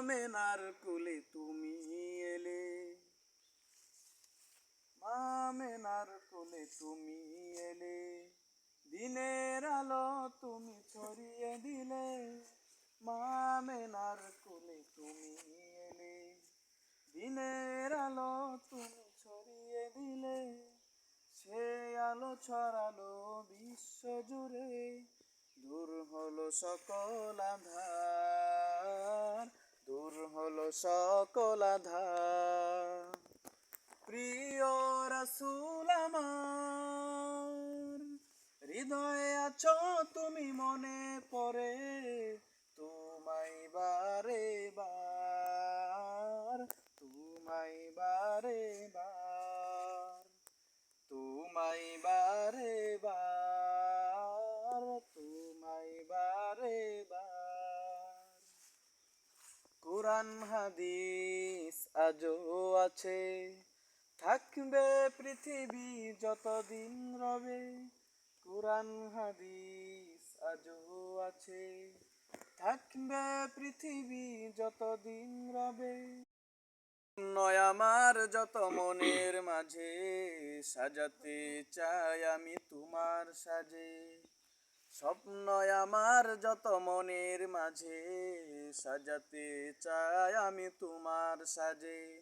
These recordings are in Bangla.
মামেনার কুলে তুমি এলে। মামেনার কোলে তুমি এলে। দিনের আলো তুমি ছড়িয়ে দিলে। মামেনার কোলে তুমি এলে। দিনের আলো তুমি ছড়িয়ে দিলে। সে আলো ছড়ালো বিশ্ব জুড়ে। দূর হলো সকল আধার। দূর হলো সকল আধার প্রিয় রাসুল আমার, হৃদয়ে আছো তুমি মনে পড়ে। তোমায় বারে বার তোমায় বারে বার তোমায় বারে বার তোমায় বারে বার কোরআন, হাদিস আজও আছে। থাকবে পৃথিবী যতদিন রবে, কোরআন, হাদিস আজও আছে। থাকবে পৃথিবী যতদিন রবে, নয় আমার যত মনের মাঝে, সাজাতে চাই আমি তোমার সাজে। স্বপ্ন আমার যত মনের মাঝে, সাজাতে চাই আমি তোমার সাজে।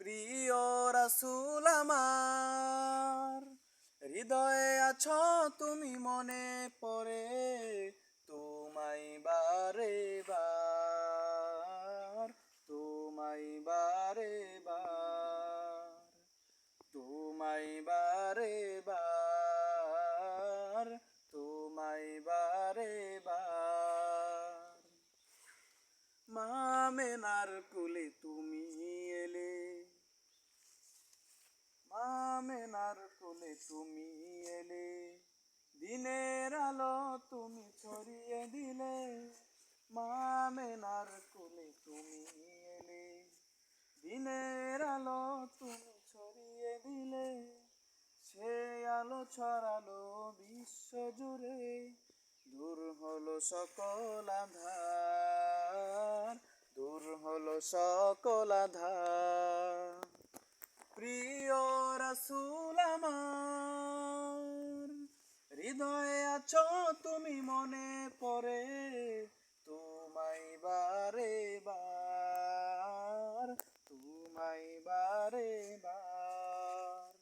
প্রিয় রাসুল আমার, হৃদয়ে আছো তুমি মনে পড়ে, তোমায় বারে বার, তোমায় মামেনার কুলে তুমি এলে। মামেনার কোলে তুমি এলে। দিনের আলো তুমি ছড়িয়ে দিলে। মামেনার কোলে তুমি এলে। দিনের আলো তুমি ছড়িয়ে দিলে। সে আলো ছড়ালো বিশ্ব জুড়ে। দূর হলো সকল আধার। দূর হলো সকল আধার প্রিয় রসুল আমার, হৃদয়ে আছো তুমি মনে পড়ে। তোমায় বারে বার তোমায় বারে বার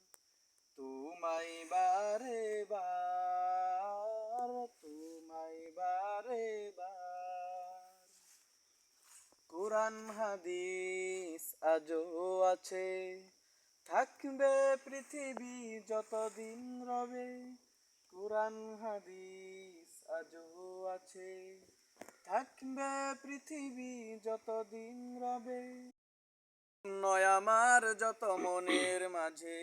তোমায় বারে বার তোমায় বারে বার কোরআন, হাদিস আজও আছে। থাকবে পৃথিবী যতদিন রবে, কোরআন, হাদিস আজও আছে। থাকবে পৃথিবী যতদিন রবে, নয় আমার যত মনের মাঝে,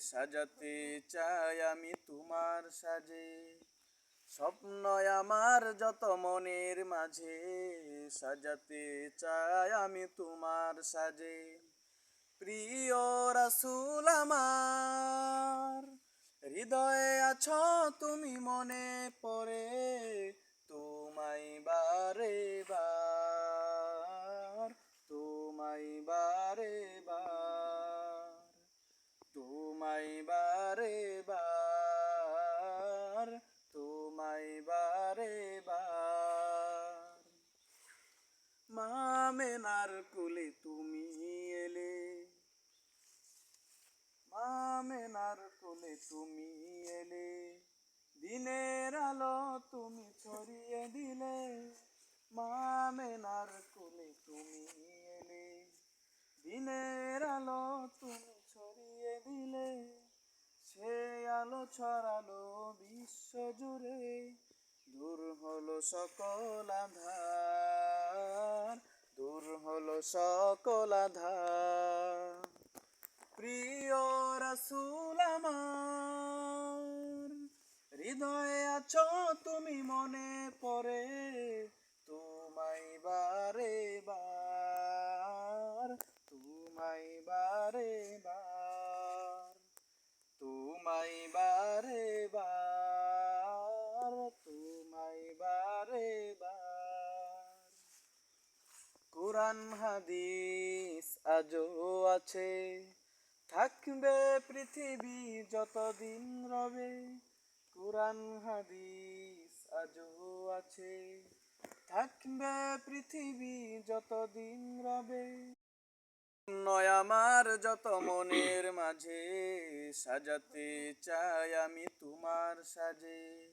সাজাতে চাই আমি তোমার সাজে। স্বপ্ন আমার যত মনের মাঝে, সাজাতে চাই আমি তোমার সাজে। প্রিয় রাসুল আমার, হৃদয়ে আছো তুমি মনে পড়ে, তোমায় বারে বার তোমায় বারে মামেনার কুলে তুমি এলে। মামেনার কোলে তুমি এলে। দিনের আলো তুমি ছড়িয়ে দিলে। মামেনার কোলে তুমি এলে। দিনের আলো তুমি ছড়িয়ে দিলে। সে আলো ছড়ালো বিশ্ব জুড়ে। দূর হলো সকল আধার। দূর হলো সকল আধা। প্রিয় রসুল আমার, হৃদয়ে আছো তুমি মনে পড়ে। তোমায় বারে বার তোমায় বারে বার তোমায় বারে বার তোমায় বারে বার কোরআন, হাদিস আজও আছে। থাকবে পৃথিবী যতদিন রবে, কোরআন, হাদিস আজও আছে। থাকবে পৃথিবী যতদিন রবে, নয় আমার যত মনের মাঝে, সাজাতে চাই আমি তোমার সাজে।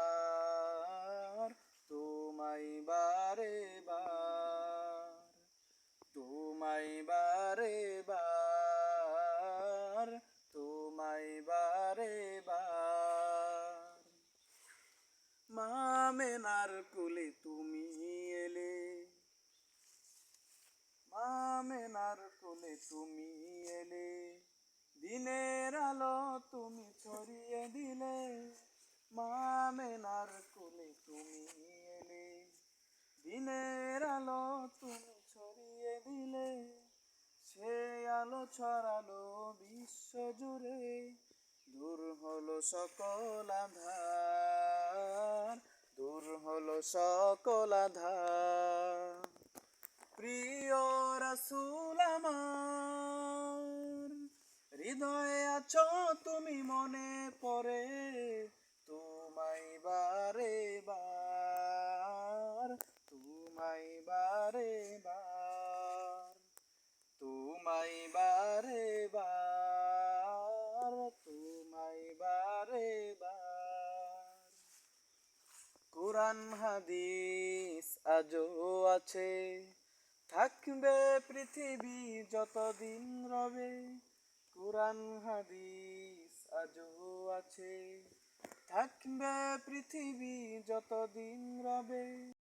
মামেনার কুলে তুমি এলে। মামেনার কোলে তুমি এলে। দিনের আলো তুমি ছড়িয়ে দিলে। মামেনার কোলে তুমি এলে। দিনের আলো তুমি ছড়িয়ে দিলে। সে আলো ছড়ালো বিশ্ব জুড়ে। দূর হলো সকল আধার। দূর হলো সকল প্রিয় রসুল হৃদয়ে আছো তুমি মনে পড়ে। তোমায় বারে বার তোমায় বারে বার তোমায় বারে বার তোমায় বারে বার কোরআন, হাদিস আজও আছে। থাকবে পৃথিবী যতদিন রবে, কোরআন, হাদিস আজও আছে। থাকবে পৃথিবী যতদিন রবে।